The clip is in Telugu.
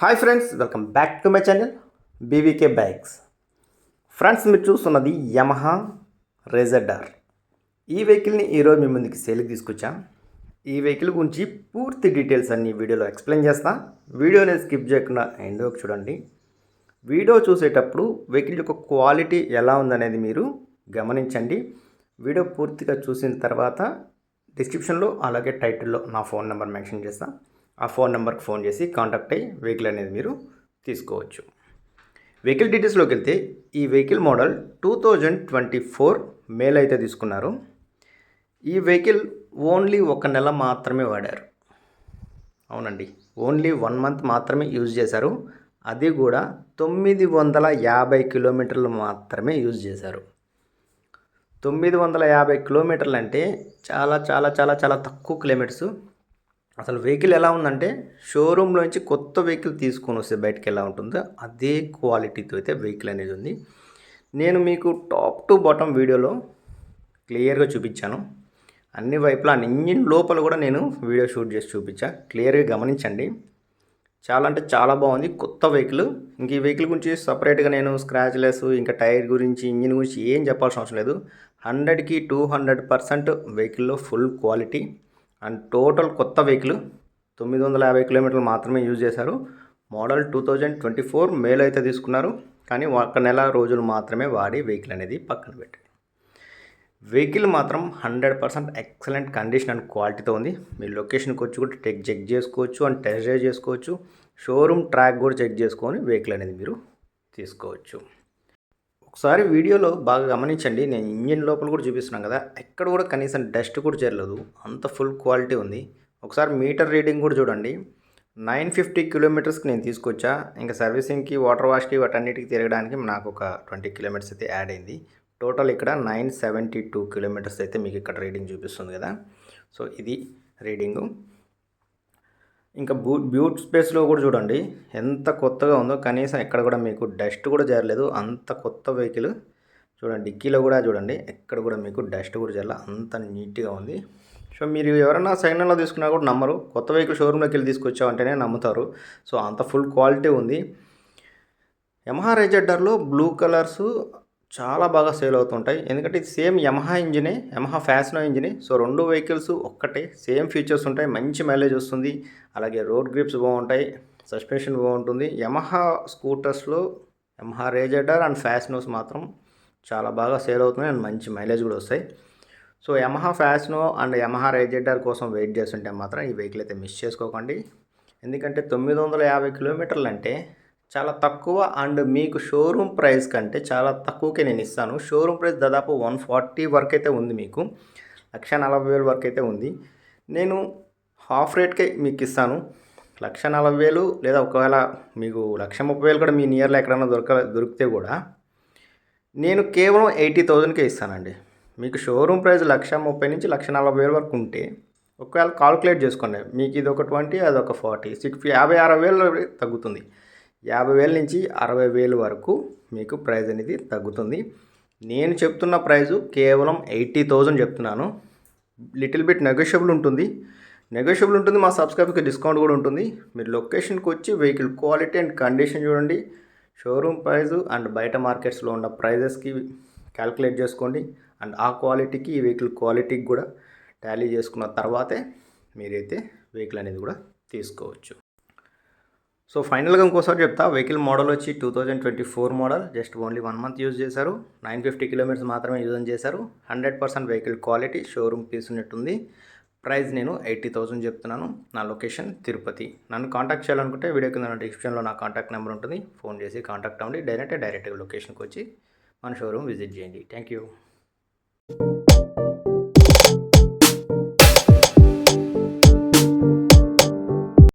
Hi friends welcome back to my channel BVK bikes friends మీరు చూస్తున్నది యమహా రేజర్డార్ ఈ వెహికల్ని ఈరోజు మీ ముందుకి సేల్కి తీసుకొచ్చాం. ఈ వెహికల్ గురించి పూర్తి డీటెయిల్స్ అన్ని వీడియోలో ఎక్స్ప్లెయిన్ చేస్తా. వీడియోని స్కిప్ చేయకుండా ఎండోకి చూడండి. వీడియో చూసేటప్పుడు వెహికల్ యొక్క క్వాలిటీ ఎలా ఉందనేది మీరు గమనించండి. వీడియో పూర్తిగా చూసిన తర్వాత డిస్క్రిప్షన్లో అలాగే టైటిల్లో నా ఫోన్ నెంబర్ మెన్షన్ చేస్తాను ఆ ఫోన్ నెంబర్కి ఫోన్ చేసి కాంటాక్ట్ అయ్యి వెహికల్ అనేది మీరు తీసుకోవచ్చు. వెహికల్ డీటెయిల్స్లోకి వెళ్తే ఈ vehicle model two thousand twenty four male అయితే తీసుకున్నారు. ఈ వెహికల్ ఓన్లీ ఒక నెల మాత్రమే వాడారు. అవునండి. ఓన్లీ వన్ మంత్ మాత్రమే యూజ్ చేశారు. అది కూడా తొమ్మిది వందల యాభై కిలోమీటర్లు మాత్రమే యూజ్ చేశారు. తొమ్మిది వందల యాభై కిలోమీటర్లు అంటే చాలా చాలా చాలా చాలా తక్కువ కిలోమీటర్స్. అసలు వెహికల్ ఎలా ఉందంటే షోరూంలోంచి కొత్త వెహికల్ తీసుకొని వస్తే బయటకు ఎలా ఉంటుందో అదే క్వాలిటీతో అయితే వెహికల్ అనేది ఉంది. నేను మీకు టాప్ టు బాటమ్ వీడియోలో క్లియర్గా చూపించాను. అన్ని వైపులా ఇంజిన్ లోపల కూడా నేను వీడియో షూట్ చేసి చూపించా. క్లియర్గా గమనించండి. చాలా అంటే చాలా బాగుంది. కొత్త వెహికల్. ఇంక ఈ వెహికల్ గురించి సపరేట్గా నేను స్క్రాచ్ లెస్ ఇంకా టైర్ గురించి ఇంజిన్ గురించి ఏం చెప్పాల్సిన అవసరం లేదు. హండ్రెడ్కి టూ హండ్రెడ్ పర్సెంట్ వెహికల్లో ఫుల్ క్వాలిటీ. అండ్ టోటల్ కొత్త వెహికల్ తొమ్మిది వందల యాభై కిలోమీటర్లు మాత్రమే యూజ్ చేశారు. Model two thousand twenty four male అయితే తీసుకున్నారు. కానీ ఒక నెల రోజులు మాత్రమే వాడి వెహికల్ అనేది పక్కన పెట్టారు. వెహికల్ మాత్రం hundred percent excellent condition and క్వాలిటీతో ఉంది. మీరు లొకేషన్కి వచ్చి కూడా టెక్ చెక్ చేసుకోవచ్చు అండ్ టెస్ట్ డ్రైవ్ చేసుకోవచ్చు. షోరూమ్ ట్రాక్ కూడా చెక్ చేసుకొని వెహికల్ అనేది మీరు తీసుకోవచ్చు. ఒకసారి వీడియోలో బాగా గమనించండి. నేను ఇంజిన్ లోపల కూడా చూపిస్తున్నాను కదా. ఎక్కడ కూడా కనీసం డస్ట్ కూడా చేరలేదు. అంత ఫుల్ క్వాలిటీ ఉంది. ఒకసారి మీటర్ రీడింగ్ కూడా చూడండి. నైన్ ఫిఫ్టీ కిలోమీటర్స్కి నేను తీసుకొచ్చా. ఇంకా సర్వీసింగ్కి వాటర్ వాష్కి వాటన్నిటికి తిరగడానికి నాకు ఒక ట్వంటీ కిలోమీటర్స్ అయితే యాడ్ అయింది. టోటల్ ఇక్కడ నైన్ సెవెంటీ టూ కిలోమీటర్స్ అయితే మీకు ఇక్కడ రీడింగ్ చూపిస్తుంది కదా. సో ఇది రీడింగు. ఇంకా బూ బ్యూట్ స్పేస్లో కూడా చూడండి. ఎంత కొత్తగా ఉందో కనీసం ఎక్కడ కూడా మీకు డస్ట్ కూడా చేరలేదు అంత కొత్త వెహికల్. చూడండి డిక్కీలో కూడా చూడండి ఎక్కడ కూడా మీకు డస్ట్ కూడా చేరలేదు అంత నీట్గా ఉంది. సో మీరు ఎవరైనా సెకండ్ తీసుకున్నా కూడా నమ్మరు. కొత్త వెహికల్ షోరూంలోకి వెళ్ళి తీసుకొచ్చామంటేనే నమ్ముతారు. సో అంత ఫుల్ క్వాలిటీ ఉంది. యమహా రైజెడ్డర్లో బ్లూ కలర్స్ చాలా బాగా సేల్ అవుతుంటాయి. ఎందుకంటే ఇది సేమ్ యమహా ఇంజినే యమహా ఫ్యాషనో ఇంజినే. సో రెండు వెహికల్స్ ఒక్కటే సేమ్ ఫీచర్స్ ఉంటాయి. మంచి మైలేజ్ వస్తుంది. అలాగే రోడ్ గ్రిప్స్ బాగుంటాయి. సస్పెన్షన్ బాగుంటుంది. యమహా స్కూటర్స్లో యమహా రేజెడర్ అండ్ ఫ్యాషనోస్ మాత్రం చాలా బాగా సేల్ అవుతున్నాయి. అండ్ మంచి మైలేజ్ కూడా వస్తాయి. So Yamaha Fascino and Yamaha RayZR కోసం వెయిట్ చేస్తుంటే మాత్రం ఈ వెహికల్ అయితే మిస్ చేసుకోకండి. ఎందుకంటే తొమ్మిది వందల యాభై కిలోమీటర్లు అంటే చాలా తక్కువ అండ్ మీకు షోరూమ్ ప్రైస్ కంటే చాలా తక్కువకే నేను ఇస్తాను. షోరూమ్ ప్రైస్ దాదాపు వన్ ఫార్టీ వరకు అయితే ఉంది మీకు. లక్ష నలభై వేలు వరకు అయితే ఉంది. నేను హాఫ్ రేట్కే మీకు ఇస్తాను. లక్ష నలభై వేలు లేదా ఒకవేళ మీకు లక్ష ముప్పై వేలు కూడా మీ నియర్లో ఎక్కడైనా దొరక దొరికితే కూడా నేను కేవలం ఎయిటీ థౌజండ్కే ఇస్తానండి. మీకు షోరూమ్ ప్రైస్ లక్ష ముప్పై నుంచి లక్ష నలభై వేలు వరకు ఉంటే ఒకవేళ కాల్కులేట్ చేసుకోండి. మీకు ఇది ఒక ట్వంటీ అది ఒక ఫార్టీ సిక్స్ యాభై అరవై వేలు తగ్గుతుంది. యాభై వేల నుంచి అరవై వేలు వరకు మీకు ప్రైజ్ అనేది తగ్గుతుంది. నేను చెప్తున్న ప్రైజు కేవలం ఎయిటీ థౌజండ్ చెప్తున్నాను. లిటిల్ బిట్ నెగోషియబుల్ ఉంటుంది. నెగోషియబుల్ ఉంటుంది మా సబ్స్క్రైబర్కి డిస్కౌంట్ కూడా ఉంటుంది. మీరు లొకేషన్కి వచ్చి వెహికల్ క్వాలిటీ అండ్ కండిషన్ చూడండి. షోరూమ్ ప్రైజు అండ్ బయట మార్కెట్స్లో ఉన్న ప్రైజెస్కి క్యాల్కులేట్ చేసుకోండి. అండ్ ఆ క్వాలిటీకి ఈ వెహికల్ క్వాలిటీకి కూడా టాలీ చేసుకున్న తర్వాతే మీరైతే వెహికల్ అనేది కూడా తీసుకోవచ్చు. సో ఫైనల్గా ఇంకోసారి చెప్తా. వెహికల్ మోడల్ వచ్చి two thousand twenty four model. Just only one month use చేశారు. నైన్ ఫిఫ్టీ కిలోమీటర్స్ మాత్రమే యూజ్ చేశారు. Hundred percent vehicle quality showroom piece ఉన్నట్టుంది. ప్రైస్ నేను ఎయిటీ థౌసండ్ చెప్తున్నాను. నా లొకేషన్ తిరుపతి. నన్ను కాంటాక్ట్ చేయాలనుకుంటే వీడియో కింద డిస్క్రిప్షన్లో నా కాంటాక్ట్ నెంబర్ ఉంటుంది. ఫోన్ చేసి కాంటాక్ట్ అవ్వండి. డైరెక్ట్ డైరెక్ట్గా లొకేషన్కి వచ్చి మన షోరూమ్ విజిట్ చేయండి. Thank you.